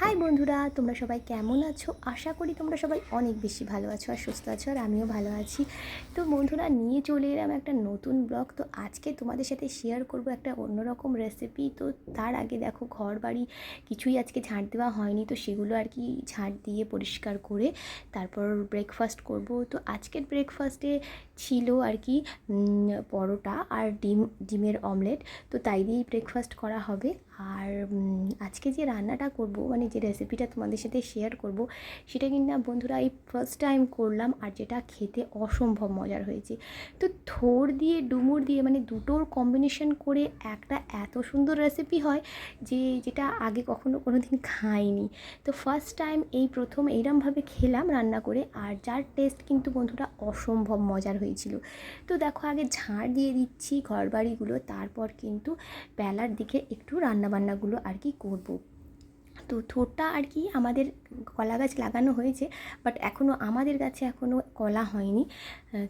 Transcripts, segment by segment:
High বন্ধুরা, তোমরা সবাই কেমন আছো? আশা করি তোমরা সবাই অনেক বেশি ভালো আছো আর সুস্থ আছো আর আমিও ভালো আছি। তো বন্ধুরা, নিয়ে চলে এলাম একটা নতুন ব্লগ। তো আজকে তোমাদের সাথে শেয়ার করব একটা অন্যরকম রেসিপি তো তার আগে দেখো ঘর বাড়ি কিছুই আজকে ঝাঁট দেওয়া হয়নি। তো সেগুলো আর কি ঝাঁট দিয়ে পরিষ্কার করে তারপর ব্রেকফাস্ট করব। তো আজকের ব্রেকফাস্টে ছিল আর কি পরোটা আর ডিম, ডিমের অমলেট তো তাই দিয়েই ব্রেকফাস্ট করা হবে। আর আজকে যে রান্নাটা করব মানে যে রেসিপিটা তোমাদের সাথে শেয়ার করব, সেটা কিন্তু না বন্ধুরা এই ফার্স্ট টাইম করলাম আর যেটা খেতে অসম্ভব মজার হয়েছে। তো থোর দিয়ে, ডুমুর দিয়ে মানে দুটোর কম্বিনেশন করে একটা এত সুন্দর রেসিপি হয় যে যেটা আগে কখনো কোনো দিন খাইনি। তো ফার্স্ট টাইম এই প্রথম এইরমভাবে খেলাম রান্না করে আর যার টেস্ট কিন্তু বন্ধুরা অসম্ভব মজার হয়েছিল। তো দেখো আগে ঝাড় দিয়ে দিচ্ছি ঘর বাড়িগুলো তারপর কিন্তু বেলার দিকে একটু রান্নাবান্নাগুলো আর কি করব। তো থোরটা আর কি আমাদের কলা গাছ লাগানো হয়েছে বাট এখনও আমাদের গাছে এখনও কলা হয়নি।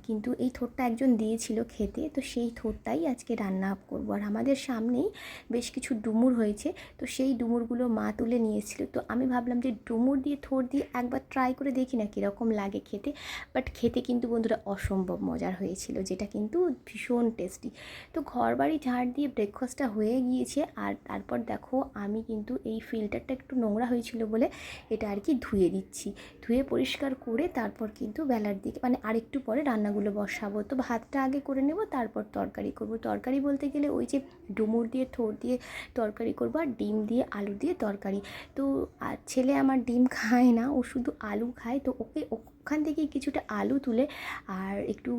কিন্তু এই থোরটা একজন দিয়েছিল খেতে, তো সেই থোরটাই আজকে রান্না করব। আর আমাদের সামনেই বেশ কিছু ডুমুর হয়েছে, তো সেই ডুমুরগুলো মা তুলে নিয়েছিল। তো আমি ভাবলাম যে ডুমুর দিয়ে থোর দিয়ে একবার ট্রাই করে দেখি না কীরকম লাগে খেতে বাট খেতে কিন্তু বন্ধুরা অসম্ভব মজার হয়েছিল, যেটা কিন্তু ভীষণ টেস্টি তো ঘর বাড়ি ঝাড় দিয়ে ব্রেকফাস্টটা হয়ে গিয়েছে, আর তারপর দেখো আমি কিন্তু এই ফিল্টারটা একটু নোংরা হয়েছিল বলে এটা আর কি ধুয়ে দিচ্ছি। ধুয়ে পরিষ্কার করে তারপর কিন্তু বেলার দিকে মানে আরেকটু পরে রান্নাগুলো বসাবো। তো ভাতটা আগে করে নেব, তারপর তরকারি করব। তরকারি বলতে গেলে ওই যে ডুমুর দিয়ে থোর দিয়ে তরকারি করব আর ডিম দিয়ে, আলু দিয়ে তরকারি। তো আর ছেলে আমার ডিম খায় না, ও শুধু আলু খায়, তো ওকে ওখান থেকে কিছুটা আলু তুলে আর একটু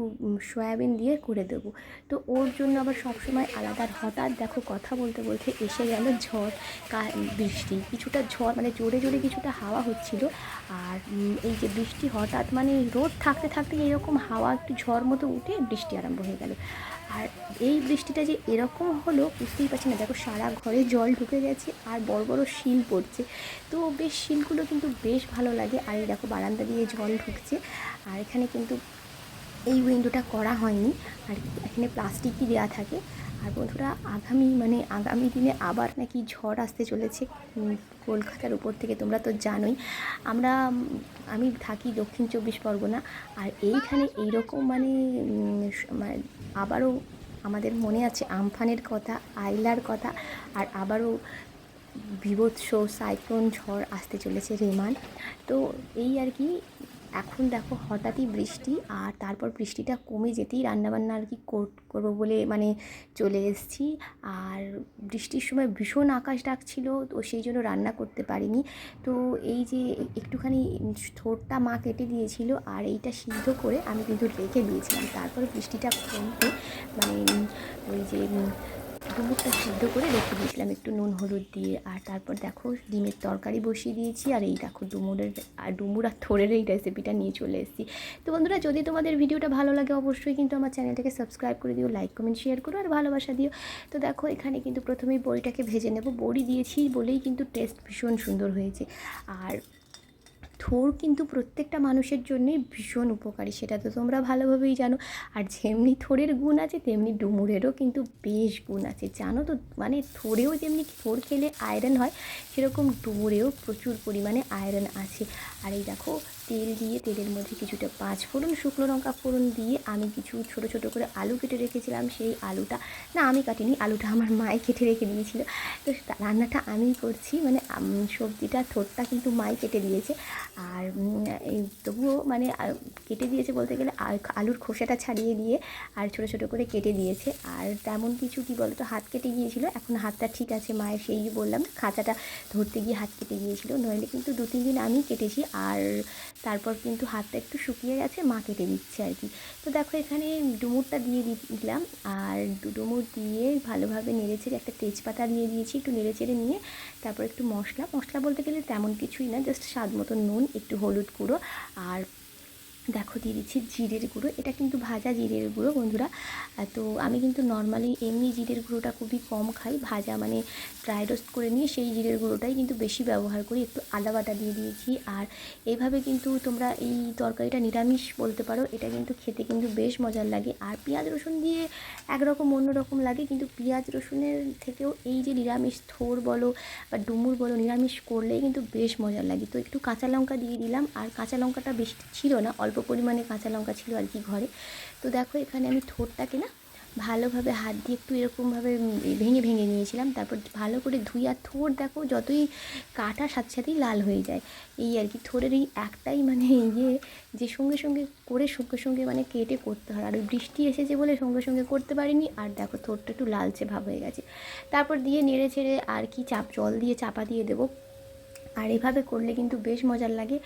সয়াবিন দিয়ে করে দেবো। তো ওর জন্য আবার সবসময় আলাদা হঠাৎ দেখো কথা বলতে বলতে এসে গেল ঝড় বৃষ্টি। কিছুটা ঝড় মানে জোরে জোরে কিছুটা হাওয়া হচ্ছিল আর এই যে বৃষ্টি হঠাৎ মানে রোদ থাকতে থাকতে এরকম হাওয়া একটু ঝড় মতো উঠে বৃষ্টি আরম্ভ হয়ে গেল। আর এই বৃষ্টিটা যে এরকম হলো বুঝতেই পারছি না। দেখো সারা ঘরে জল ঢুকে গেছে আর বড় বড় শিল পড়ছে। তো বেশ শিলগুলো কিন্তু বেশ ভালো লাগে। আর এই দেখো বারান্দা দিয়ে জল ঢুকছে আর এখানে কিন্তু এই উইন্ডোটা করা হয়নি। আর এখানে প্লাস্টিকই দেওয়া থাকে। আর বন্ধুরা, আগামী মানে আগামী দিনে আবার নাকি ঝড় আসতে চলেছে কলকাতার উপর থেকে, তোমরা তো জানোই। আমরা আমি থাকি দক্ষিণ চব্বিশ পরগনা। আর এইখানে এইরকম মানে মানে আবারও আমাদের মনে আছে আমফানের কথা আইলার কথা। আর আবারও বিভৎস সাইক্লোন ঝড় আসতে চলেছে রেমান তো এই আর কি এখন দেখো হঠাৎই বৃষ্টি আর তারপর বৃষ্টিটা কমে যেতেই রান্নাবান্না আর কি কর- করব বলে মানে চলে এসেছি। আর বৃষ্টির সময় ভীষণ আকাশ ডাকছিল তো সেই জন্য রান্না করতে পারিনি। তো এই যে একটুখানি থোরটা মা কেটে দিয়েছিল আর এইটা সিদ্ধ করে আমি কিন্তু রেখে দিয়েছিলাম। তারপরে বৃষ্টিটা কমতে মানে ওই যে ডুমুরটা সিদ্ধ করে রেখে দিয়েছিলাম, একটু নুন, হলুদ দিয়ে। আর তারপর দেখো ডিমের তরকারি বসিয়ে দিয়েছি, আর এই দেখো ডুমুরের আর ডুমুর আর থোড়ের এই রেসিপিটা নিয়ে চলে এসেছি। তো বন্ধুরা, যদি তোমাদের ভিডিওটা ভালো লাগে, অবশ্যই কিন্তু আমার চ্যানেলটাকে সাবস্ক্রাইব করে দিও লাইক কমেন্ট শেয়ার করো, আর ভালোবাসা দিও। তো দেখো, এখানে কিন্তু প্রথমেই বড়িটাকে ভেজে নেব। বড়ি দিয়েছি বলেই কিন্তু টেস্ট ভীষণ সুন্দর হয়েছে। আর থোর কিন্তু প্রত্যেকটা মানুষের জন্যই ভীষণ উপকারী, সেটা তো তোমরা ভালোভাবেই জানো। আর যেমনি থোরের গুণ আছে, তেমনি ডুমুরেরও কিন্তু বেশ গুণ আছে। জানো তো মানে থোরেও যেমনি থোর খেলে আয়রন হয়, সেরকম ডুমুরেও প্রচুর পরিমাণে আয়রন আছে। আর এই দেখো তেল দিয়ে তেলের মধ্যে কিছুটা পাঁচ ফোড়ন শুকনো লঙ্কা ফোড়ন দিয়ে আমি কিছু ছোট ছোট করে আলু কেটে রেখেছিলাম। সেই আলুটা না আমি কাটিনি আলুটা আমার মাই কেটে রেখে দিয়েছিল। তো রান্নাটা আমিই করছি মানে আম, সবজিটা থোরটা কিন্তু মাই কেটে দিয়েছে। আর তবুও মানে কেটে দিয়েছে বলতে গেলে আলুর খোসাটা ছাড়িয়ে দিয়ে আর ছোট ছোট করে কেটে দিয়েছে। আর তেমন কিছু কি বলতো হাত কেটে গিয়েছিল। এখন হাতটা ঠিক আছে মায়ের সেই বললাম খাঁচাটা ধরতে গিয়ে হাত কেটে গিয়েছিল। নইলে কিন্তু দু তিন দিন আমি কেটেছি। আর তারপর কিন্তু হাতটা একটু শুকিয়ে গেছে, মা কেটে দিচ্ছে আর কি। তো দেখো এখানে ডুমুরটা দিয়ে দিলাম। আর ডুমুর দিয়ে ভালোভাবে নেড়েচেড়ে একটা তেজপাতা দিয়ে দিয়েছি, একটু নেড়েচেড়ে নিয়ে তারপর একটু মশলা। মশলা বলতে গেলে তেমন কিছুই না জাস্ট স্বাদ মতো নুন, একটু হলুদ গুঁড়ো, আর দেখো দিয়ে দিচ্ছি জিরের গুঁড়ো। এটা কিন্তু ভাজা জিরের গুঁড়ো বন্ধুরা। তো আমি কিন্তু নর্মালি এমনি জিরের গুঁড়োটা খুবই কম খাই। ভাজা মানে ড্রাই রোস্ট করে নিয়ে সেই জিরের গুঁড়োটাই কিন্তু বেশি ব্যবহার করি। একটু আদা বাটা দিয়ে দিয়েছি। আর এইভাবে কিন্তু তোমরা এই তরকারিটা নিরামিষ বলতে পারো। এটা কিন্তু খেতে কিন্তু বেশ মজার লাগে। আর পেঁয়াজ রসুন দিয়ে একরকম অন্যরকম লাগে। কিন্তু পেঁয়াজ রসুনের থেকেও এই যে নিরামিষ থোর বলো বা ডুমুর বলো নিরামিষ করলেই কিন্তু বেশ মজার লাগে। তো একটু কাঁচা লঙ্কা দিয়ে দিলাম। আর কাঁচা লঙ্কাটা বেশি ছিল না। অল্প পরিমাণে কাঁচা লঙ্কা ছিল আর কি ঘরে। তো দেখো এখানে আমি থোরটাকে না ভালোভাবে হাত দিয়ে একটু এরকমভাবে ভেঙে ভেঙে নিয়েছিলাম। তারপর ভালো করে ধুই আর থোর দেখো যতই কাটা সাথে সাথেই লাল হয়ে যায়। এই আর কি থোরের এই একটাই মানে ইয়ে যে সঙ্গে সঙ্গে করে সঙ্গে সঙ্গে মানে কেটে করতে হয়। আর ওই বৃষ্টি এসেছে বলে সঙ্গে সঙ্গে করতে পারিনি। আর দেখো থোরটা একটু লালচে ভাব হয়ে গেছে। তারপর দিয়ে নেড়ে ছেড়ে আর কি চাপ, জল দিয়ে চাপা দিয়ে দেবো। আর এভাবে করলে কিন্তু বেশ মজার লাগে।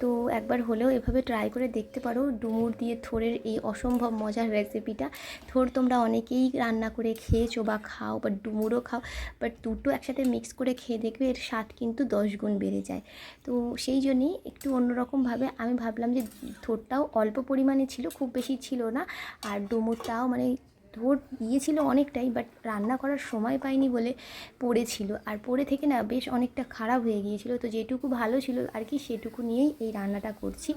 তো একবার হলেও এভাবে ট্রাই করে দেখতে পারো, ডুমুর দিয়ে থোরের এই অসম্ভব মজার রেসিপিটা থোর তোমরা অনেকেই রান্না করে খেয়েছো বা খাও বা ডুমুরও খাও বাট দুটো একসাথে মিক্স করে খেয়ে দেখবে এর স্বাদ কিন্তু দশ গুণ বেড়ে যায়। তো সেই জন্যেই একটু অন্যরকমভাবে আমি ভাবলাম যে থোরটাও অল্প পরিমাণে ছিল, খুব বেশি ছিল না। আর ডুমুরটাও মানে ধর দিয়েছিল অনেকটাই বাট রান্না করার সময় পাইনি বলে পড়েছিল। আর পড়ে থেকে না বেশ অনেকটা খারাপ হয়ে গিয়েছিল। তো যেটুকু ভালো ছিল আর কি সেটুকু নিয়েই এই রান্নাটা করছি।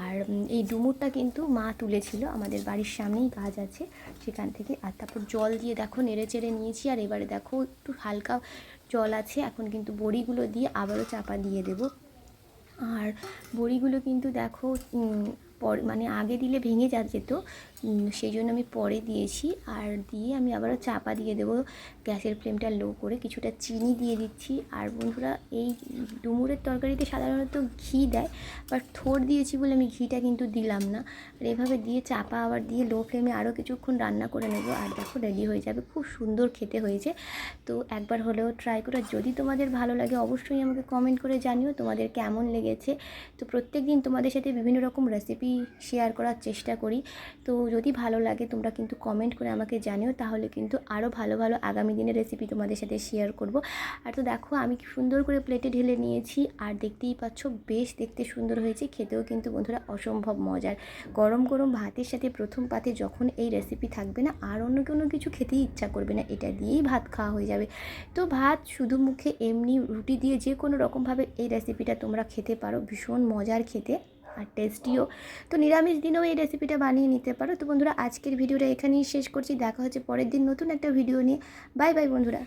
আর এই ডুমুরটা কিন্তু মা তুলেছিল। আমাদের বাড়ির সামনেই গাছ আছে সেখান থেকে। আর তারপর জল দিয়ে দেখো নেড়ে চেড়ে নিয়েছি। আর এবারে দেখো একটু হালকা জল আছে। এখন কিন্তু বড়িগুলো দিয়ে আবারও চাপা দিয়ে দেবো। আর বড়িগুলো কিন্তু দেখো পর মানে আগে দিলে ভেঙে যা, যেত সেই জন্য আমি পরে দিয়েছি। আর দিয়ে আমি আবারও চাপা দিয়ে দেবো গ্যাসের ফ্লেমটা লো করে। কিছুটা চিনি দিয়ে দিচ্ছি। আর বন্ধুরা, এই ডুমুরের তরকারিতে সাধারণত ঘি দেয়, বাট থোড় দিয়েছি বলে আমি ঘিটা কিন্তু দিলাম না। আর এভাবে দিয়ে চাপা আবার দিয়ে লো ফ্লেমে আরও কিছুক্ষণ রান্না করে নেব। আর দেখো, রেডি হয়ে যাবে। খুব সুন্দর খেতে হয়েছে। তো একবার হলেও ট্রাই করে। যদি তোমাদের ভালো লাগে, অবশ্যই আমাকে কমেন্ট করে জানিও তোমাদের কেমন লেগেছে। তো প্রত্যেক দিন তোমাদের সাথে বিভিন্ন রকম রেসিপি শেয়ার করার চেষ্টা করি। তো যদি ভালো লাগে তোমরা কিন্তু কমেন্ট করে আমাকে জানিও, তাহলে কিন্তু আরও ভালো ভালো আগামী দিনের রেসিপি তোমাদের সাথে শেয়ার করব। আর তো দেখো, আমি সুন্দর করে প্লেটে ঢেলে নিয়েছি, আর দেখতেই পাচ্ছ বেশ দেখতে সুন্দর হয়েছে, খেতেও কিন্তু বন্ধুরা অসম্ভব মজার। গরম গরম ভাতের সাথে প্রথম পাতে যখন এই রেসিপি থাকবে না, আর অন্য কোনো কিছু খেতেই ইচ্ছা করবে না, এটা দিয়েই ভাত খাওয়া হয়ে যাবে। তো ভাত শুধু মুখে এমনি রুটি দিয়ে যে কোনো রকমভাবে এই রেসিপিটা তোমরা খেতে পারো, ভীষণ মজার খেতে। আর টেস্টিও তো নিরামিষ দিনেও এই রেসিপিটা বানিয়ে নিতে পারো। তো বন্ধুরা, আজকের ভিডিওটা এখানেই শেষ করছি। দেখা হচ্ছে পরের দিন নতুন একটা ভিডিও নিয়ে। বাই বাই বন্ধুরা।